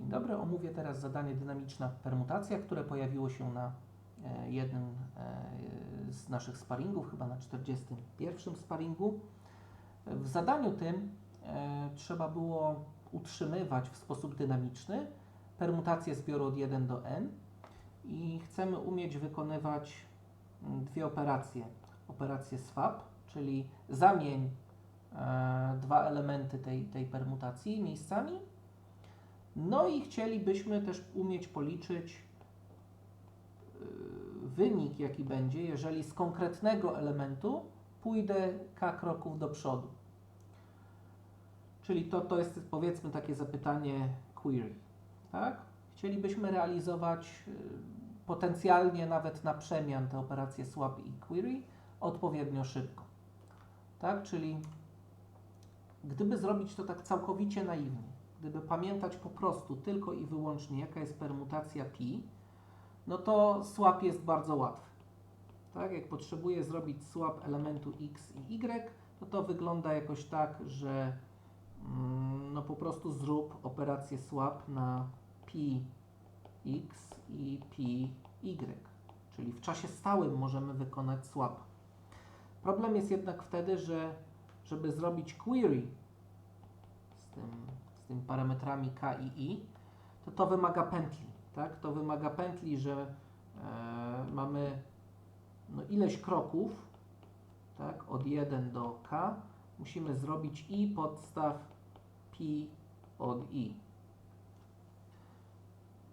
Dzień dobry, omówię teraz zadanie dynamiczna permutacja, które pojawiło się na e, jednym e, z naszych sparingów, chyba na 41 sparingu. W zadaniu tym e, trzeba było utrzymywać w sposób dynamiczny permutację zbioru od 1 do n i chcemy umieć wykonywać dwie operacje. Operację swap, czyli zamień dwa elementy tej, tej permutacji miejscami no i chcielibyśmy też umieć policzyć yy, wynik, jaki będzie, jeżeli z konkretnego elementu pójdę k kroków do przodu. Czyli to, to jest powiedzmy takie zapytanie query. Tak? Chcielibyśmy realizować yy, potencjalnie nawet na przemian te operacje swap i query odpowiednio szybko. Tak? Czyli gdyby zrobić to tak całkowicie naiwnie, gdyby pamiętać po prostu tylko i wyłącznie jaka jest permutacja pi, no to swap jest bardzo łatwy. Tak, jak potrzebuję zrobić swap elementu x i y, to to wygląda jakoś tak, że mm, no po prostu zrób operację swap na pi x i pi y, czyli w czasie stałym możemy wykonać swap. Problem jest jednak wtedy, że żeby zrobić query z tym tymi parametrami k i i, to to wymaga pętli. Tak? To wymaga pętli, że e, mamy no, ileś kroków tak, od 1 do k. Musimy zrobić i podstaw pi od i.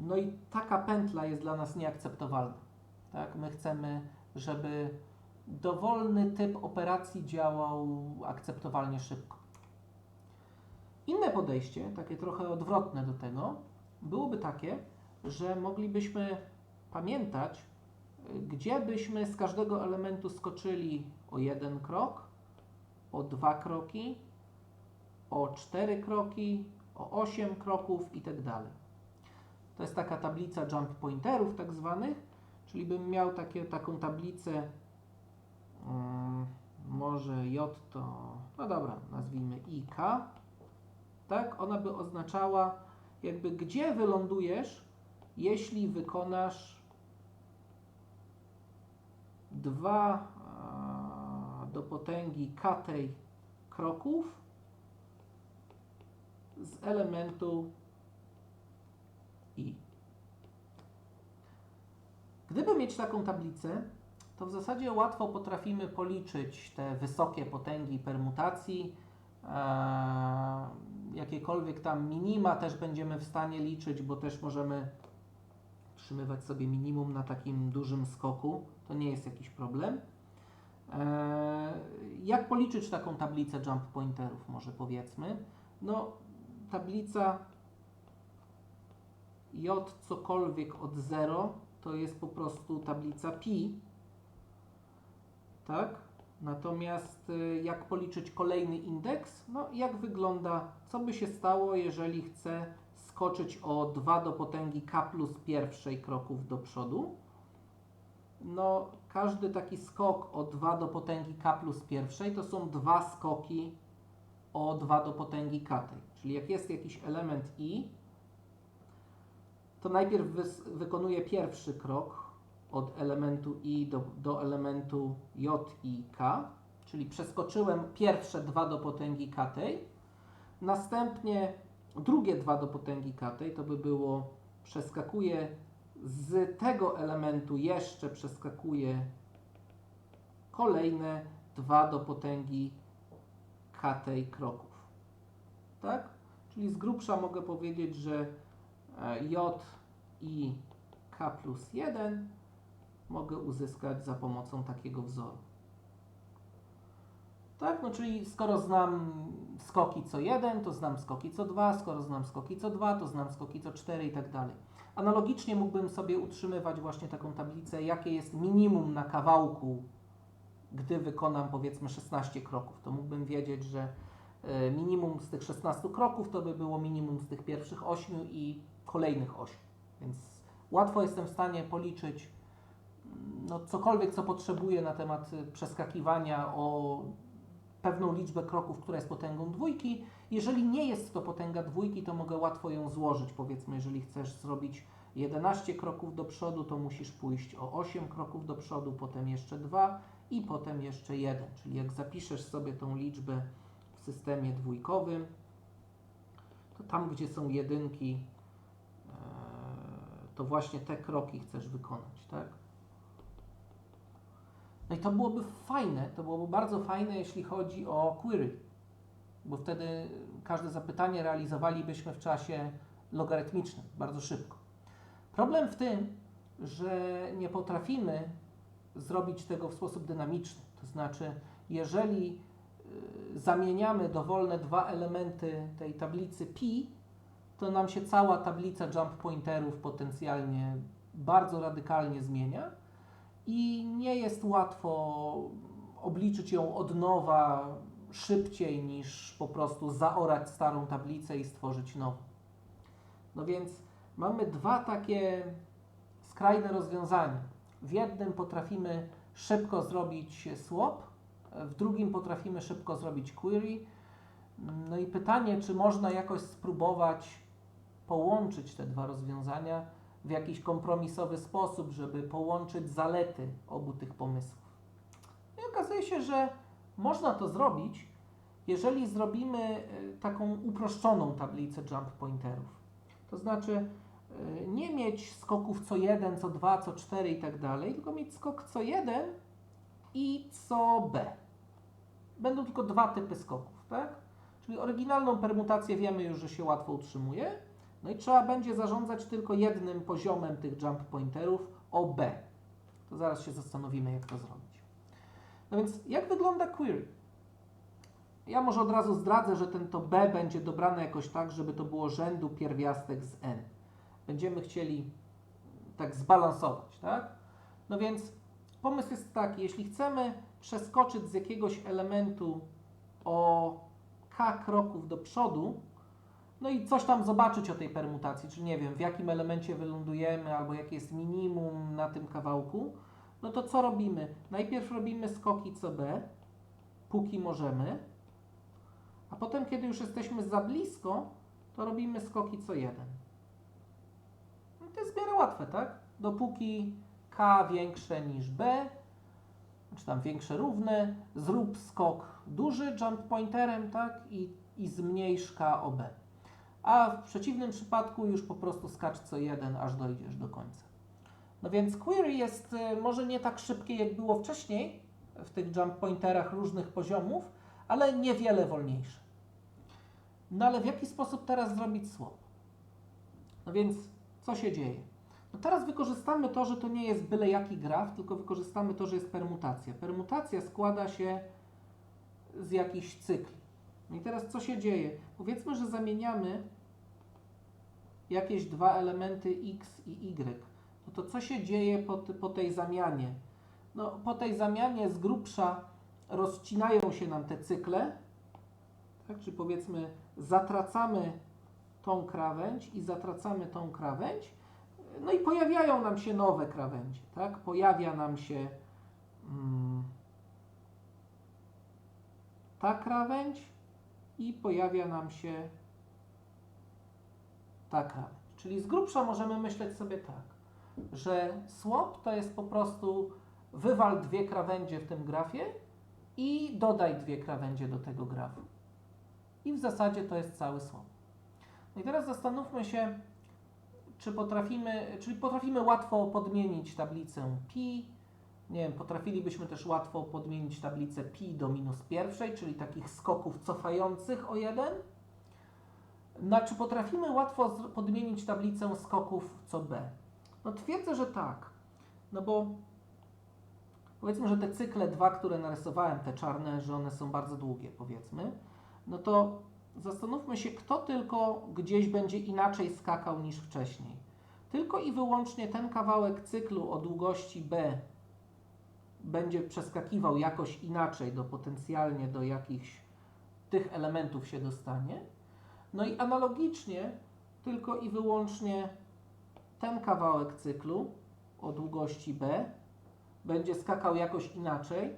No i taka pętla jest dla nas nieakceptowalna. Tak? My chcemy, żeby dowolny typ operacji działał akceptowalnie szybko. Inne podejście, takie trochę odwrotne do tego, byłoby takie, że moglibyśmy pamiętać, gdzie byśmy z każdego elementu skoczyli o jeden krok, o dwa kroki, o cztery kroki, o osiem kroków itd. Tak to jest taka tablica jump pointerów tak zwanych, czyli bym miał takie, taką tablicę, um, może J to, no dobra, nazwijmy IK, tak? Ona by oznaczała jakby gdzie wylądujesz, jeśli wykonasz dwa do potęgi k tej kroków z elementu i. Gdyby mieć taką tablicę, to w zasadzie łatwo potrafimy policzyć te wysokie potęgi permutacji, jakiekolwiek tam minima też będziemy w stanie liczyć, bo też możemy utrzymywać sobie minimum na takim dużym skoku. To nie jest jakiś problem. Jak policzyć taką tablicę jump pointerów, może powiedzmy? No, tablica j cokolwiek od 0 to jest po prostu tablica pi, tak? Natomiast y, jak policzyć kolejny indeks? No, jak wygląda, co by się stało, jeżeli chcę skoczyć o 2 do potęgi k plus pierwszej kroków do przodu? No, każdy taki skok o 2 do potęgi k plus pierwszej to są dwa skoki o 2 do potęgi k. Czyli jak jest jakiś element i, to najpierw wykonuję pierwszy krok, od elementu i do, do elementu j i k, czyli przeskoczyłem pierwsze 2 do potęgi k tej, następnie drugie 2 do potęgi k tej, to by było przeskakuję z tego elementu jeszcze przeskakuję kolejne 2 do potęgi k tej kroków. Tak? Czyli z grubsza mogę powiedzieć, że e, j i k plus 1 mogę uzyskać za pomocą takiego wzoru. Tak, no czyli skoro znam skoki co 1, to znam skoki co 2, skoro znam skoki co 2, to znam skoki co 4 i tak dalej. Analogicznie mógłbym sobie utrzymywać właśnie taką tablicę, jakie jest minimum na kawałku, gdy wykonam powiedzmy 16 kroków. To mógłbym wiedzieć, że e, minimum z tych 16 kroków to by było minimum z tych pierwszych 8 i kolejnych 8. Więc łatwo jestem w stanie policzyć no, cokolwiek, co potrzebuję na temat y, przeskakiwania o pewną liczbę kroków, która jest potęgą dwójki. Jeżeli nie jest to potęga dwójki, to mogę łatwo ją złożyć. Powiedzmy, jeżeli chcesz zrobić 11 kroków do przodu, to musisz pójść o 8 kroków do przodu, potem jeszcze 2 i potem jeszcze 1. Czyli jak zapiszesz sobie tą liczbę w systemie dwójkowym, to tam, gdzie są jedynki, e, to właśnie te kroki chcesz wykonać, tak? I to byłoby fajne, to byłoby bardzo fajne, jeśli chodzi o query, bo wtedy każde zapytanie realizowalibyśmy w czasie logarytmicznym, bardzo szybko. Problem w tym, że nie potrafimy zrobić tego w sposób dynamiczny. To znaczy, jeżeli y, zamieniamy dowolne dwa elementy tej tablicy pi, to nam się cała tablica jump pointerów potencjalnie bardzo radykalnie zmienia i nie jest łatwo obliczyć ją od nowa szybciej niż po prostu zaorać starą tablicę i stworzyć nową. No więc mamy dwa takie skrajne rozwiązania. W jednym potrafimy szybko zrobić swap, w drugim potrafimy szybko zrobić query. No i pytanie, czy można jakoś spróbować połączyć te dwa rozwiązania w jakiś kompromisowy sposób, żeby połączyć zalety obu tych pomysłów. I okazuje się, że można to zrobić, jeżeli zrobimy e, taką uproszczoną tablicę jump pointerów. To znaczy e, nie mieć skoków co jeden, co dwa, co cztery i tak dalej, tylko mieć skok co jeden i co b. Będą tylko dwa typy skoków, tak? Czyli oryginalną permutację wiemy już, że się łatwo utrzymuje, no i trzeba będzie zarządzać tylko jednym poziomem tych jump pointerów OB. To zaraz się zastanowimy, jak to zrobić. No więc jak wygląda query? Ja może od razu zdradzę, że ten to B będzie dobrane jakoś tak, żeby to było rzędu pierwiastek z n. Będziemy chcieli tak zbalansować, tak? No więc pomysł jest taki, jeśli chcemy przeskoczyć z jakiegoś elementu o k kroków do przodu, no i coś tam zobaczyć o tej permutacji, czy nie wiem, w jakim elemencie wylądujemy, albo jakie jest minimum na tym kawałku, no to co robimy? Najpierw robimy skoki co B, póki możemy, a potem, kiedy już jesteśmy za blisko, to robimy skoki co jeden. No to jest w miarę łatwe, tak? Dopóki K większe niż B, czy tam większe równe, zrób skok duży jump pointerem, tak? I, i zmniejsz K o B a w przeciwnym przypadku już po prostu skacz co jeden, aż dojdziesz do końca. No więc query jest y, może nie tak szybkie, jak było wcześniej w tych jump pointerach różnych poziomów, ale niewiele wolniejsze. No ale w jaki sposób teraz zrobić swap? No więc co się dzieje? No teraz wykorzystamy to, że to nie jest byle jaki graf, tylko wykorzystamy to, że jest permutacja. Permutacja składa się z jakichś cykli. No i teraz co się dzieje? Powiedzmy, że zamieniamy jakieś dwa elementy x i y. No to co się dzieje po, po tej zamianie? No, po tej zamianie z grubsza rozcinają się nam te cykle, tak? czy powiedzmy zatracamy tą krawędź i zatracamy tą krawędź, no i pojawiają nam się nowe krawędzie, tak? Pojawia nam się mm, ta krawędź i pojawia nam się taka. Czyli z grubsza możemy myśleć sobie tak, że swap to jest po prostu wywal dwie krawędzie w tym grafie i dodaj dwie krawędzie do tego grafu. I w zasadzie to jest cały swap. No i teraz zastanówmy się, czy potrafimy, czyli potrafimy łatwo podmienić tablicę pi, nie wiem, potrafilibyśmy też łatwo podmienić tablicę pi do minus pierwszej, czyli takich skoków cofających o jeden, znaczy potrafimy łatwo podmienić tablicę skoków co b? No twierdzę, że tak. No bo powiedzmy, że te cykle dwa, które narysowałem, te czarne, że one są bardzo długie, powiedzmy, no to zastanówmy się, kto tylko gdzieś będzie inaczej skakał niż wcześniej. Tylko i wyłącznie ten kawałek cyklu o długości b będzie przeskakiwał jakoś inaczej do potencjalnie do jakichś tych elementów się dostanie, no i analogicznie tylko i wyłącznie ten kawałek cyklu o długości b będzie skakał jakoś inaczej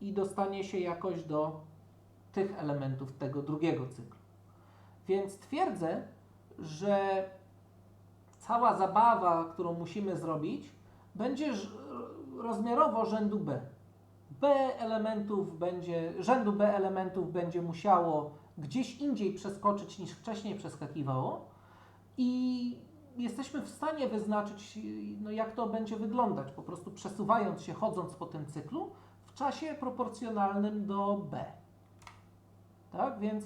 i dostanie się jakoś do tych elementów tego drugiego cyklu. Więc twierdzę, że cała zabawa, którą musimy zrobić, będzie rozmiarowo rzędu B. B elementów będzie, rzędu B elementów będzie musiało gdzieś indziej przeskoczyć niż wcześniej przeskakiwało i jesteśmy w stanie wyznaczyć, no, jak to będzie wyglądać, po prostu przesuwając się, chodząc po tym cyklu w czasie proporcjonalnym do B. Tak, więc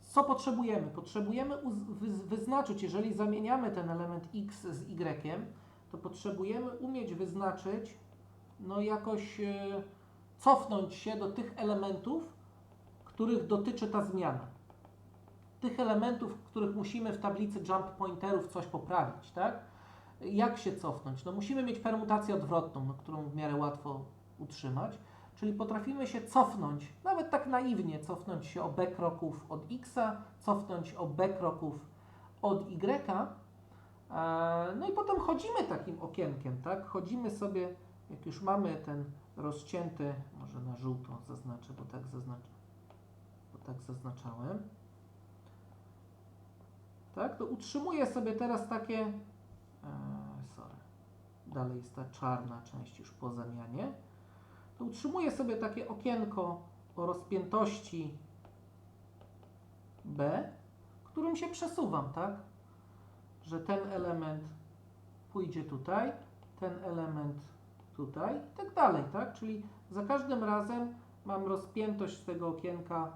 co potrzebujemy? Potrzebujemy wyznaczyć, jeżeli zamieniamy ten element x z y, to potrzebujemy umieć wyznaczyć, no jakoś e, cofnąć się do tych elementów, których dotyczy ta zmiana. Tych elementów, których musimy w tablicy jump pointerów coś poprawić, tak? Jak się cofnąć? No musimy mieć permutację odwrotną, no, którą w miarę łatwo utrzymać, czyli potrafimy się cofnąć, nawet tak naiwnie, cofnąć się o b kroków od x, cofnąć o b kroków od y, e, no i potem chodzimy takim okienkiem, tak? Chodzimy sobie, jak już mamy ten rozcięty, może na żółto zaznaczę, bo tak bo tak zaznaczałem. Tak, to utrzymuję sobie teraz takie, e, sorry, dalej jest ta czarna część już po zamianie, to utrzymuję sobie takie okienko o rozpiętości B, którym się przesuwam, tak, że ten element pójdzie tutaj, ten element tutaj i tak dalej, tak, czyli za każdym razem mam rozpiętość tego okienka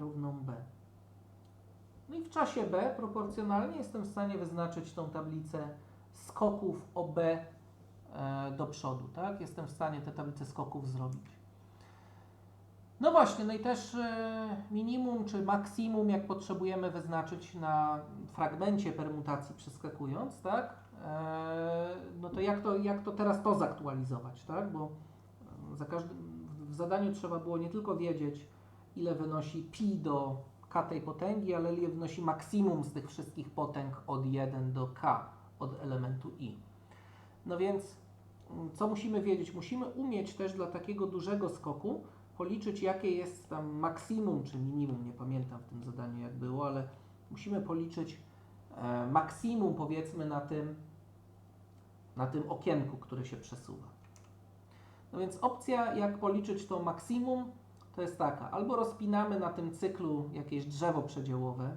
równą B. No i w czasie B proporcjonalnie jestem w stanie wyznaczyć tą tablicę skoków o B e, do przodu, tak? Jestem w stanie tę tablicę skoków zrobić. No właśnie, no i też e, minimum czy maksimum, jak potrzebujemy wyznaczyć na fragmencie permutacji przeskakując, tak? E, no to jak, to jak to teraz to zaktualizować, tak? Bo e, za w zadaniu trzeba było nie tylko wiedzieć, ile wynosi pi do k tej potęgi, ale ile wynosi maksimum z tych wszystkich potęg od 1 do k, od elementu i. No więc mm, co musimy wiedzieć? Musimy umieć też dla takiego dużego skoku policzyć, jakie jest tam maksimum czy minimum, nie pamiętam w tym zadaniu jak było, ale musimy policzyć e, maksimum powiedzmy na tym, na tym okienku, które się przesuwa. No więc opcja, jak policzyć to maksimum, to jest taka, albo rozpinamy na tym cyklu jakieś drzewo przedziałowe,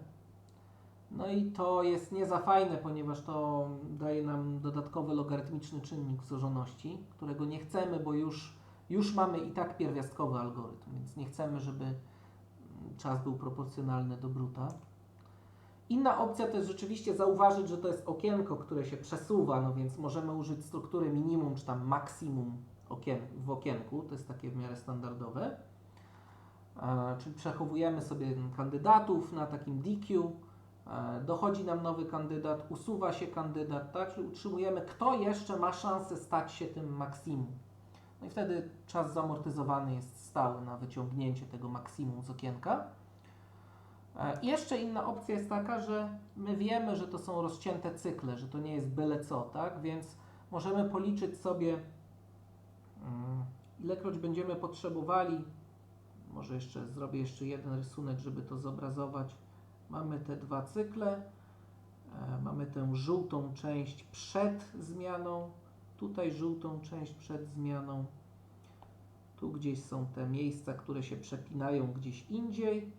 no i to jest nie za fajne, ponieważ to daje nam dodatkowy logarytmiczny czynnik wzorzoności, którego nie chcemy, bo już, już mamy i tak pierwiastkowy algorytm, więc nie chcemy, żeby czas był proporcjonalny do bruta. Inna opcja to jest rzeczywiście zauważyć, że to jest okienko, które się przesuwa, no więc możemy użyć struktury minimum czy tam maksimum okien w okienku, to jest takie w miarę standardowe. E, czyli przechowujemy sobie kandydatów na takim DQ, e, dochodzi nam nowy kandydat, usuwa się kandydat, tak? czyli utrzymujemy, kto jeszcze ma szansę stać się tym maksimum. No i wtedy czas zamortyzowany jest stały na wyciągnięcie tego maksimum z okienka. E, jeszcze inna opcja jest taka, że my wiemy, że to są rozcięte cykle, że to nie jest byle co, tak? Więc możemy policzyć sobie, mm, ilekroć będziemy potrzebowali może jeszcze zrobię jeszcze jeden rysunek, żeby to zobrazować. Mamy te dwa cykle. E, mamy tę żółtą część przed zmianą. Tutaj żółtą część przed zmianą. Tu gdzieś są te miejsca, które się przepinają gdzieś indziej.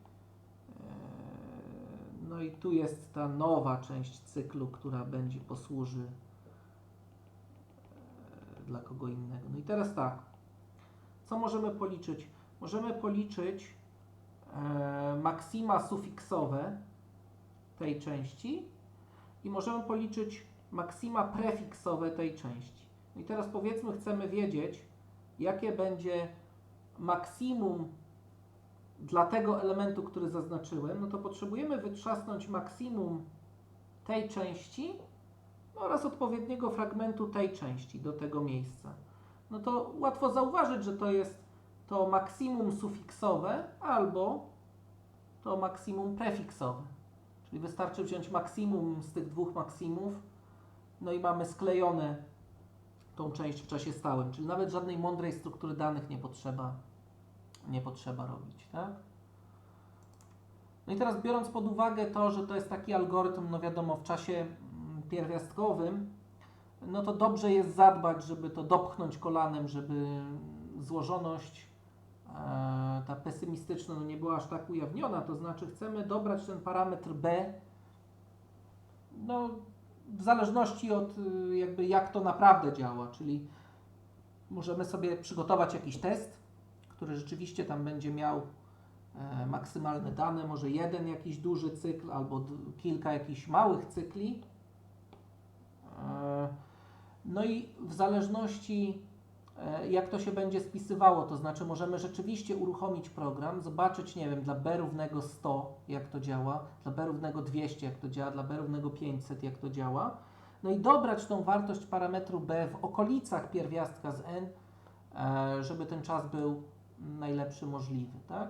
No i tu jest ta nowa część cyklu, która będzie posłuży e, dla kogo innego. No i teraz tak. Co możemy policzyć? możemy policzyć e, maksima sufiksowe tej części i możemy policzyć maksima prefiksowe tej części. I teraz powiedzmy, chcemy wiedzieć, jakie będzie maksimum dla tego elementu, który zaznaczyłem, no to potrzebujemy wytrzasnąć maksimum tej części oraz odpowiedniego fragmentu tej części do tego miejsca. No to łatwo zauważyć, że to jest to maksimum sufiksowe albo to maksimum prefiksowe. Czyli wystarczy wziąć maksimum z tych dwóch maksimów, no i mamy sklejone tą część w czasie stałym, czyli nawet żadnej mądrej struktury danych nie potrzeba, nie potrzeba robić, tak? No i teraz biorąc pod uwagę to, że to jest taki algorytm, no wiadomo, w czasie mm, pierwiastkowym, no to dobrze jest zadbać, żeby to dopchnąć kolanem, żeby złożoność e, ta pesymistyczna no nie była aż tak ujawniona, to znaczy chcemy dobrać ten parametr B no, w zależności od y, jakby jak to naprawdę działa, czyli możemy sobie przygotować jakiś test, który rzeczywiście tam będzie miał e, maksymalne dane, może jeden jakiś duży cykl albo kilka jakichś małych cykli. E, No i w zależności e, jak to się będzie spisywało, to znaczy możemy rzeczywiście uruchomić program, zobaczyć, nie wiem, dla B równego 100 jak to działa, dla B równego 200 jak to działa, dla B równego 500 jak to działa, no i dobrać tą wartość parametru B w okolicach pierwiastka z n, żeby ten czas był najlepszy możliwy, tak?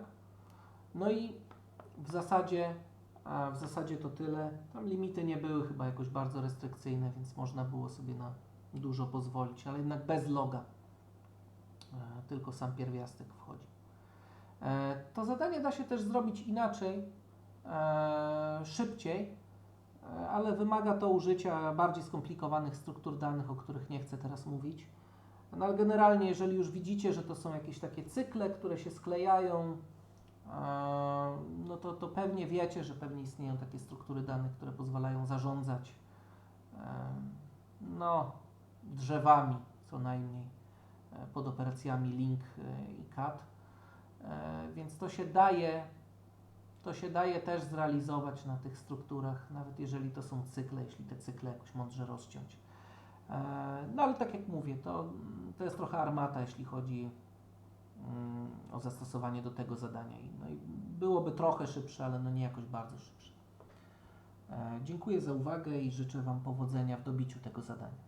No i w zasadzie, w zasadzie to tyle. Tam limity nie były chyba jakoś bardzo restrykcyjne, więc można było sobie na dużo pozwolić, ale jednak bez loga. E, tylko sam pierwiastek wchodzi. E, to zadanie da się też zrobić inaczej, e, szybciej, ale wymaga to użycia bardziej skomplikowanych struktur danych, o których nie chcę teraz mówić. No ale generalnie, jeżeli już widzicie, że to są jakieś takie cykle, które się sklejają, e, no to, to pewnie wiecie, że pewnie istnieją takie struktury danych, które pozwalają zarządzać e, no, drzewami co najmniej e, pod operacjami link i cat. Więc to się daje, to się daje też zrealizować na tych strukturach, nawet jeżeli to są cykle, jeśli te cykle jakoś mądrze rozciąć. E, No ale tak jak mówię, to, to jest trochę armata, jeśli chodzi mm, o zastosowanie do tego zadania. No i byłoby trochę szybsze, ale no nie jakoś bardzo szybsze. E, Dziękuję za uwagę i życzę Wam powodzenia w dobiciu tego zadania.